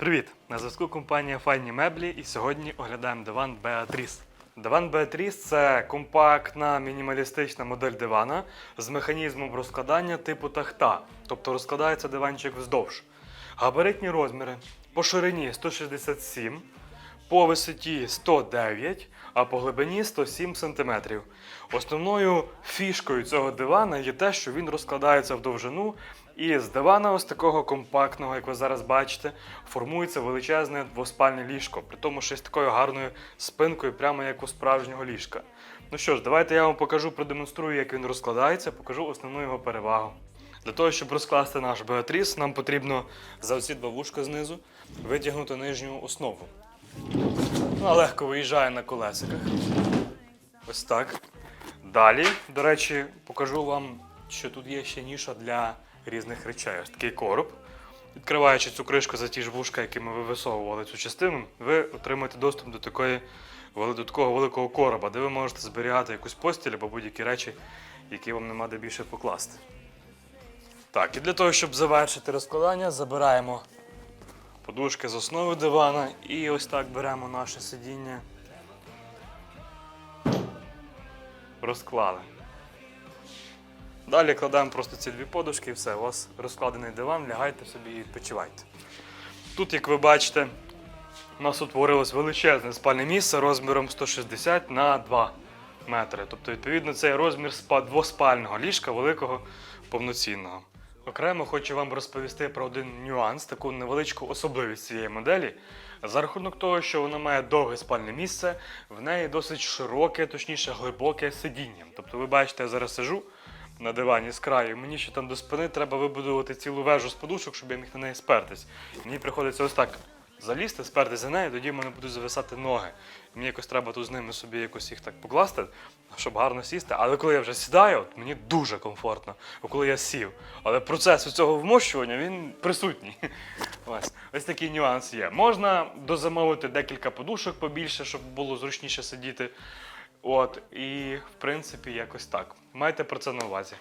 Привіт! На зв'язку компанія Файні меблі і сьогодні оглядаємо диван Beatrice. Диван Beatrice – це компактна мінімалістична модель дивана з механізмом розкладання типу тахта, тобто розкладається диванчик вздовж. Габаритні розміри по ширині 167, по висоті 109, а по глибині 107 см. Основною фішкою цього дивана є те, що він розкладається в довжину, і з дивана, ось такого компактного, як ви зараз бачите, формується величезне двоспальне ліжко, при тому ще з такою гарною спинкою, прямо як у справжнього ліжка. Ну що ж, давайте я вам покажу, продемонструю, як він розкладається, покажу основну його перевагу. Для того, щоб розкласти наш Беатріс, нам потрібно за оці два вушка знизу витягнути нижню основу. Вона легко виїжджає на колесиках. Ось так. Далі, до речі, покажу вам, що тут є ще ніша для різних речей. Ось такий короб. Відкриваючи цю кришку за ті ж вушка, якими ви висовували цю частину, ви отримаєте доступ до, такої, до такого великого короба, де ви можете зберігати якусь постіль або будь-які речі, які вам нема де більше покласти. Так, і для того, щоб завершити розкладання, забираємо подушки з основи дивана і ось так беремо наше сидіння. Розклали. Далі кладемо просто ці дві подушки і все. У вас розкладений диван, лягайте собі і відпочивайте. Тут, як ви бачите, у нас утворилось величезне спальне місце розміром 160 на 2 метри. Тобто, відповідно, це є розмір двоспального ліжка великого повноцінного. Окремо хочу вам розповісти про один нюанс, таку невеличку особливість цієї моделі. За рахунок того, що вона має довге спальне місце, в неї досить широке, точніше глибоке сидіння. Тобто, ви бачите, я зараз сижу на дивані з краю, мені ще там до спини треба вибудувати цілу вежу з подушок, щоб я міг на неї спертись. Мені приходиться ось так залізти, спертись за нею, тоді в мене будуть зависати ноги. Мені якось треба тут з ними собі якось їх так покласти, щоб гарно сісти. Але коли я вже сідаю, от мені дуже комфортно, коли я сів. Але процес цього вмощування він присутній. Ось, ось такий нюанс є. Можна дозамовити декілька подушок побільше, щоб було зручніше сидіти. От, і в принципі, якось так. Майте про це на увазі.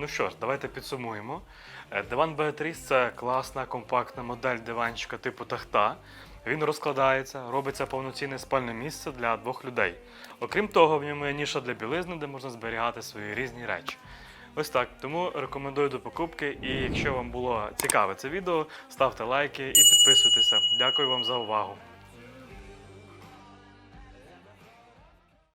Ну що ж, давайте підсумуємо. Е, Диван Beatrice – це класна компактна модель диванчика типу тахта. Він розкладається, робиться повноцінне спальне місце для двох людей. Окрім того, в ньому є ніша для білизни, де можна зберігати свої різні речі. Ось так. Тому рекомендую до покупки. І якщо вам було цікаве це відео, ставте лайки і підписуйтеся. Дякую вам за увагу.